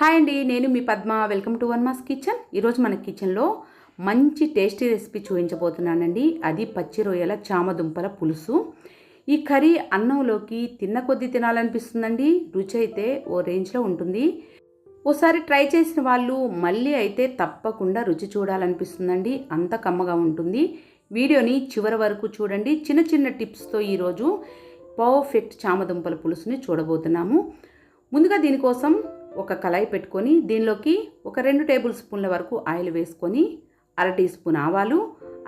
Hi అండి నేను మీ Padma. Welcome to one mass kitchen. ఈరోజు మన కిచెన్లో మంచి టేస్టీ రెసిపీ చూపించబోతున్నానండి. అది పచ్చి రొయ్యల చామదుంపల పులుసు. ఈ కర్రీ అన్నంలోకి తిన్న కొద్దీ తినాలనిపిస్తుందండి. రుచి అయితే ఓ రేంజ్లో ఉంటుంది. ఓసారి ట్రై చేసిన వాళ్ళు మళ్ళీ అయితే తప్పకుండా రుచి చూడాలనిపిస్తుందండి. అంత కమ్మగా ఉంటుంది. వీడియోని చివరి వరకు చూడండి. చిన్న చిన్న టిప్స్తో ఈరోజు పర్ఫెక్ట్ చామదుంపల పులుసుని చూడబోతున్నాము. ముందుగా దీనికోసం ఒక కళాయి పెట్టుకొని దీనిలోకి ఒక రెండు టేబుల్ స్పూన్ల వరకు ఆయిల్ వేసుకొని అర టీ స్పూన్ ఆవాలు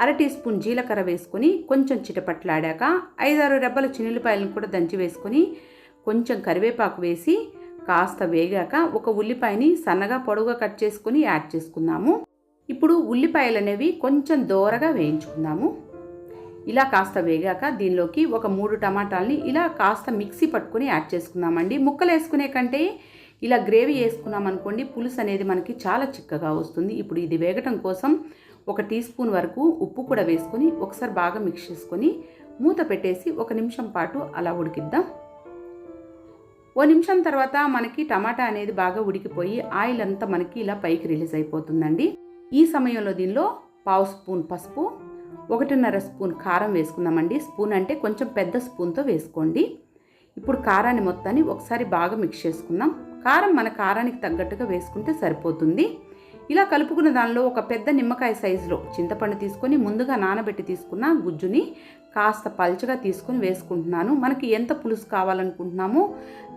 అర టీ స్పూన్ జీలకర్ర వేసుకొని కొంచెం చిటపట్లాడాక ఐదారు రెబ్బల చిన్నులపాయలను కూడా దంచి వేసుకొని కొంచెం కరివేపాకు వేసి కాస్త వేగాక ఒక ఉల్లిపాయని సన్నగా పొడవుగా కట్ చేసుకొని యాడ్ చేసుకుందాము. ఇప్పుడు ఉల్లిపాయలు అనేవి కొంచెం దోరగా వేయించుకుందాము. ఇలా కాస్త వేగాక దీనిలోకి ఒక మూడు టమాటాలని ఇలా కాస్త మిక్సీ పట్టుకొని యాడ్ చేసుకుందామండి. ముక్కలు వేసుకునే కంటే ఇలా గ్రేవీ వేసుకున్నాం అనుకోండి పులుసు అనేది మనకి చాలా చిక్కగా వస్తుంది. ఇప్పుడు ఇది వేగటం కోసం ఒక టీ స్పూన్ వరకు ఉప్పు కూడా వేసుకొని ఒకసారి బాగా మిక్స్ చేసుకొని మూత పెట్టేసి ఒక నిమిషం పాటు అలా ఉడికిద్దాం. ఓ నిమిషం తర్వాత మనకి టమాటా అనేది బాగా ఉడికిపోయి ఆయిల్ అంతా మనకి ఇలా పైకి రిలీజ్ అయిపోతుందండి. ఈ సమయంలో దీనిలో పావు స్పూన్ పసుపు ఒకటిన్నర స్పూన్ కారం వేసుకుందామండి. స్పూన్ అంటే కొంచెం పెద్ద స్పూన్తో వేసుకోండి. ఇప్పుడు కారాన్ని మొత్తాన్ని ఒకసారి బాగా మిక్స్ చేసుకుందాం. కారం మన కారానికి తగ్గట్టుగా వేసుకుంటే సరిపోతుంది. ఇలా కలుపుకున్న దానిలో ఒక పెద్ద నిమ్మకాయ సైజులో చింతపండు తీసుకొని ముందుగా నానబెట్టి తీసుకున్న గుజ్జుని కాస్త పల్చగా తీసుకొని వేసుకుంటున్నాను. మనకి ఎంత పులుసు కావాలనుకుంటున్నామో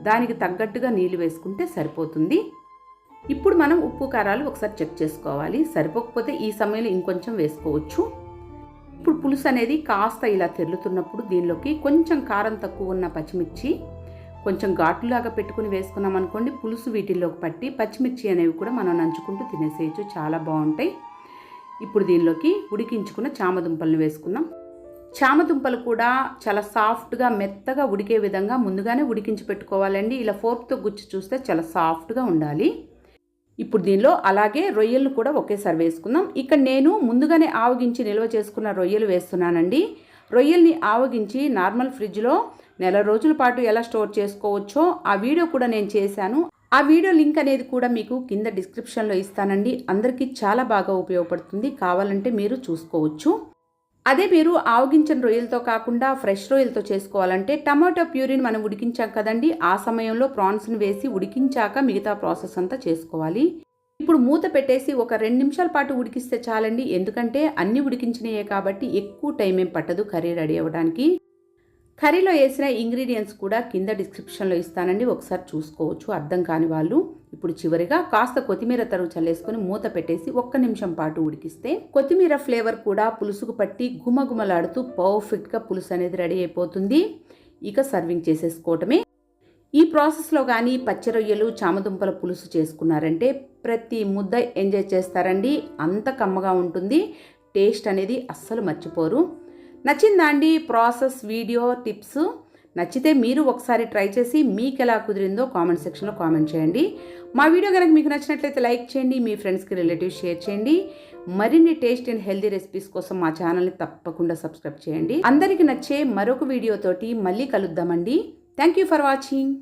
దానికి తగ్గట్టుగా నీళ్ళు వేసుకుంటే సరిపోతుంది. ఇప్పుడు మనం ఉప్పు కారాలు ఒకసారి చెక్ చేసుకోవాలి. సరిపోకపోతే ఈ సమయంలో ఇంకొంచెం వేసుకోవచ్చు. ఇప్పుడు పులుసు అనేది కాస్త ఇలా తెరులుతున్నప్పుడు దీనిలోకి కొంచెం కారం తక్కువ ఉన్న పచ్చిమిర్చి కొంచెం ఘాటులాగా పెట్టుకుని వేసుకున్నాం అనుకోండి పులుసు వీటిల్లోకి పట్టి పచ్చిమిర్చి అనేవి కూడా మనం నంచుకుంటూ తినేసేయచ్చు. చాలా బాగుంటాయి. ఇప్పుడు దీనిలోకి ఉడికించుకున్న చామదుంపలను వేసుకుందాం. చామదుంపలు కూడా చాలా సాఫ్ట్గా మెత్తగా ఉడికే విధంగా ముందుగానే ఉడికించి పెట్టుకోవాలండి. ఇలా ఫోర్క్తో గుచ్చి చూస్తే చాలా సాఫ్ట్గా ఉండాలి. ఇప్పుడు దీనిలో అలాగే రొయ్యలను కూడా ఒకేసారి వేసుకుందాం. ఇక్కడ నేను ముందుగానే ఆవగించి నిల్వ చేసుకున్న రొయ్యలు వేస్తున్నానండి. రొయ్యల్ని ఆవగించి నార్మల్ ఫ్రిడ్జ్లో నెల రోజుల పాటు ఎలా స్టోర్ చేసుకోవచ్చో ఆ వీడియో కూడా నేను చేశాను. ఆ వీడియో లింక్ అనేది కూడా మీకు కింద డిస్క్రిప్షన్లో ఇస్తానండి. అందరికీ చాలా బాగా ఉపయోగపడుతుంది. కావాలంటే మీరు చూసుకోవచ్చు. అదే మీరు ఆవగించిన రొయ్యలతో కాకుండా ఫ్రెష్ రొయ్యలతో చేసుకోవాలంటే టమాటో ప్యూరిన్ మనం ఉడికించాం కదండి. ఆ సమయంలో ప్రాన్స్ని వేసి ఉడికించాక మిగతా ప్రాసెస్ అంతా చేసుకోవాలి. ఇప్పుడు మూత పెట్టేసి ఒక రెండు నిమిషాల పాటు ఉడికిస్తే చాలండి. ఎందుకంటే అన్ని ఉడికించినయే కాబట్టి ఎక్కువ టైం ఏం పట్టదు కర్రీ రెడీ అవ్వడానికి. కర్రీలో వేసిన ఇంగ్రీడియంట్స్ కూడా కింద డిస్క్రిప్షన్లో ఇస్తానండి. ఒకసారి చూసుకోవచ్చు. అర్థం కాని వాళ్ళు ఇప్పుడు చివరిగా కాస్త కొత్తిమీర తరుగు చల్లేసుకొని మూత పెట్టేసి ఒక్క నిమిషం పాటు ఉడికిస్తే కొత్తిమీర ఫ్లేవర్ కూడా పులుసుకు పట్టి గుమగుమలాడుతూ పర్ఫెక్ట్గా పులుసు అనేది రెడీ అయిపోతుంది. ఇక సర్వింగ్ చేసేసుకోవటమే. ఈ ప్రాసెస్లో కానీ పచ్చిరొయ్యలు చామదుంపల పులుసు చేసుకున్నారంటే ప్రతి ముద్ద ఎంజాయ్ చేస్తారండి. అంత కమ్మగా ఉంటుంది. టేస్ట్ అనేది అస్సలు మర్చిపోరు. నచ్చిందా అండి ప్రాసెస్ వీడియో టిప్స్? నచ్చితే మీరు ఒకసారి ట్రై చేసి మీకు ఎలా కుదిరిందో కామెంట్ సెక్షన్లో కామెంట్ చేయండి. మా వీడియో కనుక మీకు నచ్చినట్లయితే లైక్ చేయండి మీ ఫ్రెండ్స్కి రిలేటివ్స్ షేర్ చేయండి. మరిన్ని టేస్ట్ అండ్ హెల్దీ రెసిపీస్ కోసం మా ఛానల్ని తప్పకుండా సబ్స్క్రైబ్ చేయండి. అందరికీ నచ్చే మరొక వీడియోతోటి మళ్ళీ కలుద్దామండి. Thank you for watching.